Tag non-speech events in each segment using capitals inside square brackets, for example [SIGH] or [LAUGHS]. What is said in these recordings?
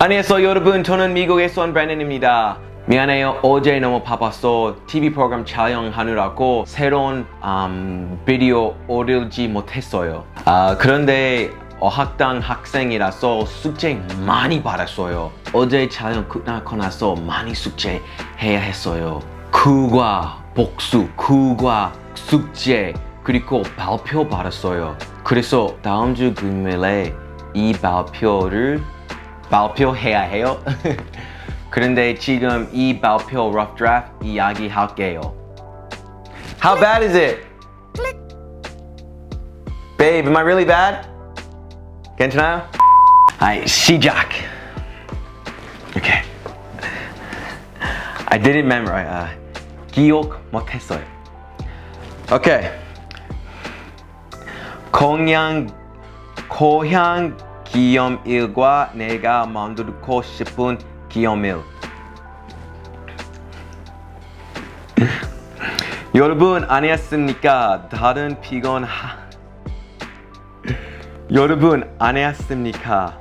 안녕하세요 여러분 저는 미국에서 온 브랜든입니다. 미안해요. 어제 너무 바빴어. TV 프로그램 촬영하느라고 새로운 음, 비디오 올리지 못했어요. 아, 그런데 어학당 학생이라서 숙제 많이 받았어요. 어제 촬영 끝나고 나서 많이 숙제 해야 했어요. 그과 복수 그과 숙제 그리고 발표 받았어요. 그래서 다음 주 금요일에 이 발표를 발표해야 해요. [LAUGHS] 그런데 지금 이 발표 rough draft 이야기 할게요. How bad is it? Babe, am I really bad? 괜찮아요? 아이, 시작. Okay. I didn't memorize. 아, 기억 못했어요. Okay. 공양 고향 기염일과 내가 만들고 싶은 기염일. [LAUGHS] 여러분 안녕하십니까? 다른 피곤 하. 여러분 안녕하십니까?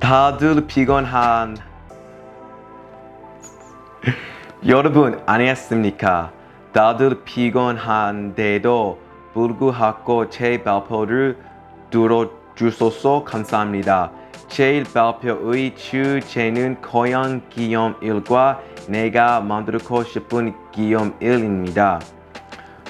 다들 피곤한. [LAUGHS] 여러분 안녕하십니까? 다들 피곤한데도 불구하고 제 발표를 들어 주셔서 감사합니다. 제 발표의 주제는 고향 기념일과 내가 만들고 싶은 기념일입니다.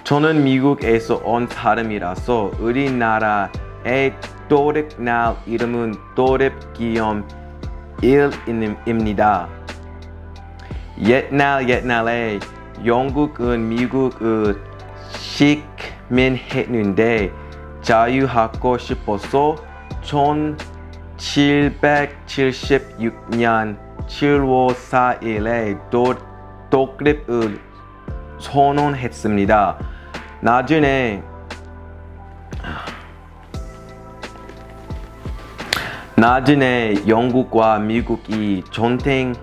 저는 미국에서 온 사람이라서 우리나라의 도립날 이름은 도립기념일입니다. 옛날 옛날에 영국은 미국을 식민했는데 자유하고 싶어서 1776년 7월 4일에 독립을 선언했습니다. 나중에 나중에 영국과 미국이 전쟁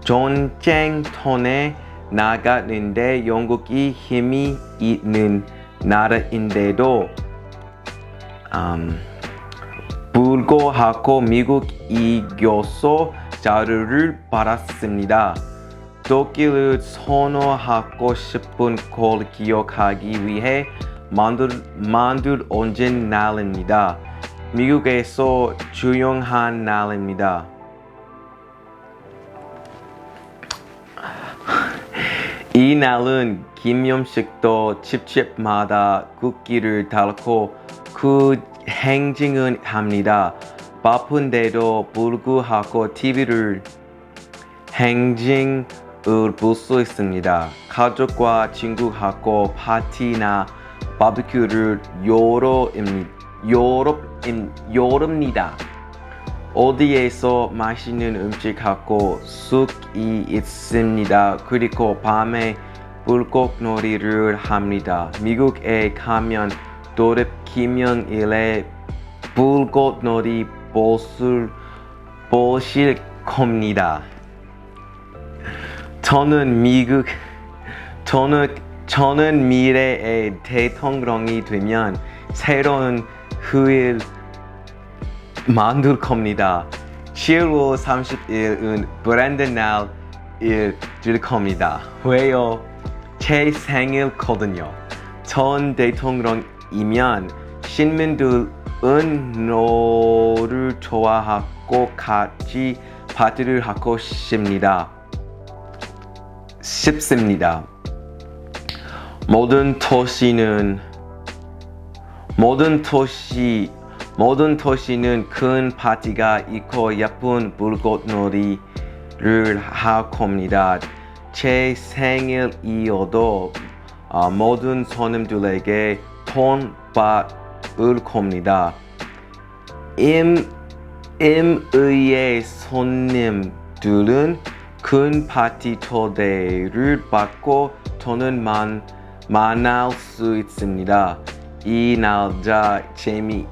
전쟁터에 나갔는데 영국이 힘이 있는 나라인데도 음, 불구하고 미국 이겨서 자유를 받았습니다. 독일을 선호하고 싶은 걸 기억하기 위해 만들, 만들 온진 날입니다. 미국에서 중요한 날입니다. 이 날은 김염식도 집집마다 국기를 달고 그 행진을 합니다. 바쁜데도 불구하고 TV를 행진을 볼 수 있습니다. 가족과 친구하고 파티나 바비큐를 여릅니다. 어디에서 맛있는 음식하고 쑥이 있습니다. 그리고 밤에 불꽃놀이를 합니다. 미국에 가면 도립 기념일에 불꽃놀이 보실, 보실 겁니다. 저는 미국, 저는, 저는 미래의 대통령이 되면 새로운 후일 만들 겁니다. 7월 30일은 브랜드 날일 줄 겁니다. 왜요? 제 생일거든요. 전 대통령 이면 시민들은 너를 좋아하고 같이 파티를 하고 싶습니다. 싶습니다. 모든 도시는 모든 도시 모든 도시는 큰 파티가 있고 예쁜 불꽃놀이를 할 겁니다. 제 생일이어도 어, 모든 손님들에게 돈 받을 겁니다. 임, 임의의 손님들은 큰 파티 초대를 받고 돈은 만, 만날 수 있습니다. 이 날짜 재미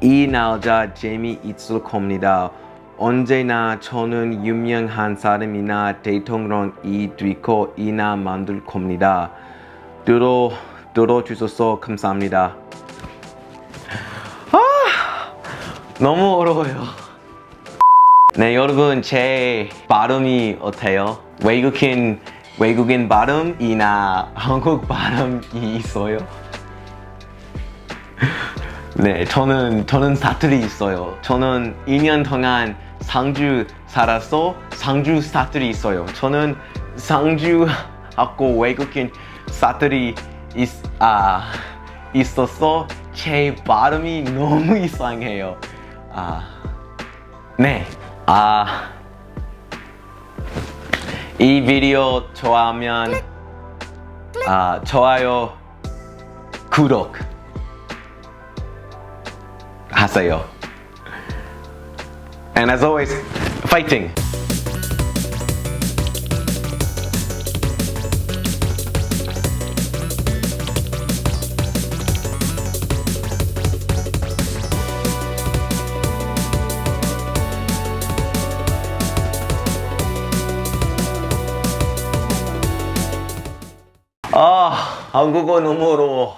이 날짜 재미있을 겁니다. 언제나 저는 유명한 사람이나 대통령이 되고 이나 만들 겁니다. 들어 들어주셔서 감사합니다. 아 너무 어려워요. 네, 여러분 제 발음이 어때요? 외국인 외국인 발음이나 한국 발음이 있어요? 네, 저는 저는 사투리 있어요. 저는 2년 동안 상주 살아서 상주 사투리 있어요. 저는 상주하고 외국인 사투리 있, 아, 있어서 제 발음이 너무 이상해요. 아, 네, 아, 이 비디오 좋아하면 아, 좋아요, 구독. 하세요. And as always, fighting. 한국어 너무 어려워.